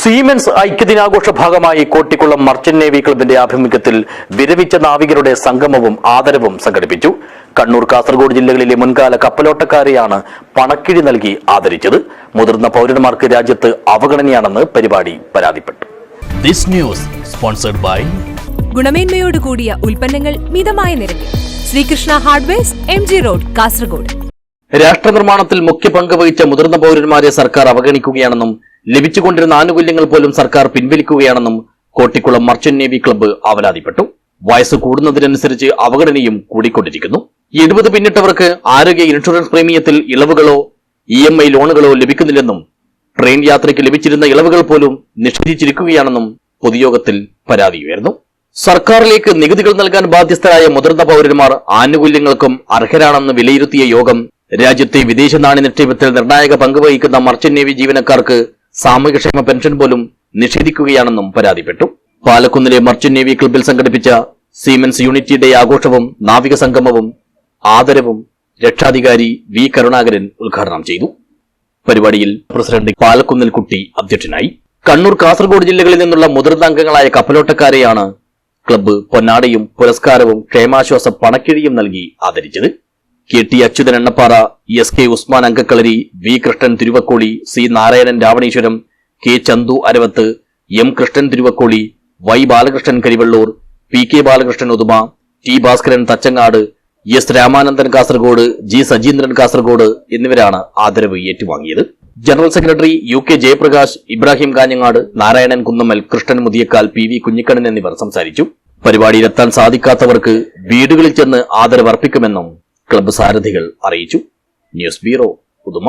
Siemens ഐക്യദിനാഘോഷ ഭാഗമായി Kottikulam merchant navy ക്ലബിന്റെ ആഭിമുഖ്യത്തിൽ വിരമിച്ച നാവികരുടെ സംഗമവും ആദരവും സംഘടിപ്പിച്ചു. കണ്ണൂർ കാസർഗോഡ് ജില്ലകളിലെ മുൻകാല കപ്പലോട്ടക്കാരെയാണ് പണക്കിഴി നൽകി ആദരിച്ചത്. മുതിർന്ന പൌരന്മാർക്ക് രാജ്യത്ത് അവഗണനയാണെന്ന് പരിപാടി പരാതിപ്പെട്ടു. This news sponsored by ഗുണമേന്മയോട് കൂടിയ ഉൽപ്പന്നങ്ങൾ മിതമായ നിരക്കിൽ. Srikrishna hardwares M G road Kasaragod. രാഷ്ട്ര നിർമ്മാണത്തിൽ മുഖ്യ പങ്ക് വഹിച്ച മുതിർന്ന പൌരന്മാരെ സർക്കാർ അവഗണിക്കുകയാണെന്നും ലഭിച്ചുകൊണ്ടിരുന്ന ആനുകൂല്യങ്ങൾ പോലും സർക്കാർ പിൻവലിക്കുകയാണെന്നും കോട്ടിക്കുളം മർച്ചന്റ് നേവി ക്ലബ്ബ് അവലാതിപ്പെട്ടു വയസ്സ് കൂടുന്നതിനനുസരിച്ച് അവഗണനയും കൂടിക്കൊണ്ടിരിക്കുന്നു. എഴുപത് പിന്നിട്ടവർക്ക് ആരോഗ്യ ഇൻഷുറൻസ് പ്രീമിയത്തിൽ ഇളവുകളോ ഇ എം ഐ ലോണുകളോ ലഭിക്കുന്നില്ലെന്നും ട്രെയിൻ യാത്രയ്ക്ക് ലഭിച്ചിരുന്ന ഇളവുകൾ പോലും നിഷേധിച്ചിരിക്കുകയാണെന്നും പൊതുയോഗത്തിൽ പരാതി ഉയർന്നു. സർക്കാരിലേക്ക് നികുതികൾ നൽകാൻ ബാധ്യസ്ഥരായ മുതിർന്ന പൌരന്മാർ ആനുകൂല്യങ്ങൾക്കും അർഹരാണെന്ന് വിലയിരുത്തിയ യോഗം രാജ്യത്തെ വിദേശ നാണ്യ നിക്ഷേപത്തിൽ നിർണായക പങ്കുവഹിക്കുന്ന മർച്ചന്റ് നേവി ജീവനക്കാർക്ക് സാമൂഹ്യക്ഷേമ പെൻഷൻ പോലും നിഷേധിക്കുകയാണെന്നും പരാതിപ്പെട്ടു. പാലക്കുന്നിലെ മർച്ചന്റ് നേവി ക്ലബിൽ സംഘടിപ്പിച്ച സീമെൻസ് യൂണിറ്റി ഡേ ആഘോഷവും നാവിക സംഗമവും ആദരവും രക്ഷാധികാരി വി കരുണാകരൻ ഉദ്ഘാടനം ചെയ്തു. പരിപാടിയിൽ പ്രസിഡന്റ് പാലക്കുന്നിൽ കുട്ടി അധ്യക്ഷനായി. കണ്ണൂർ കാസർഗോഡ് ജില്ലകളിൽ നിന്നുള്ള മുതിർന്ന അംഗങ്ങളായ കപ്പലോട്ടക്കാരെയാണ് ക്ലബ്ബ് പൊന്നാടയും പുരസ്കാരവും ക്ഷേമാശ്വാസ പണക്കിഴിയും നൽകി ആദരിച്ചത്. K T Achuthan Ennappara S K Usman Ankakkalari V Krishnan Thiruvakkoli C Narayanan Raveeswaram K Chandu Aravath M Krishnan Thiruvakkoli Y Balakrishnan Karivellur P K Balakrishnan Uduma T Bhaskaran Thachangad S Ramanandan Kasaragod G Sajeendran Kasaragod എന്നിവരാണ് ആദരവ് ഏറ്റുവാങ്ങിയത്. General secretary U K Jayaprakash Ibrahim Kanhangad Narayanan Kunnummal Krishnan Muthiyakkal P V Kunhikannan എന്നിവർ സംസാരിച്ചു. പരിപാടിയിലെത്താൻ സാധിക്കാത്തവർക്ക് വീടുകളിൽ ചെന്ന് ആദരവ് അർപ്പിക്കുമെന്നും club സാരഥികൾ അറിയിച്ചു. News bureau Uduma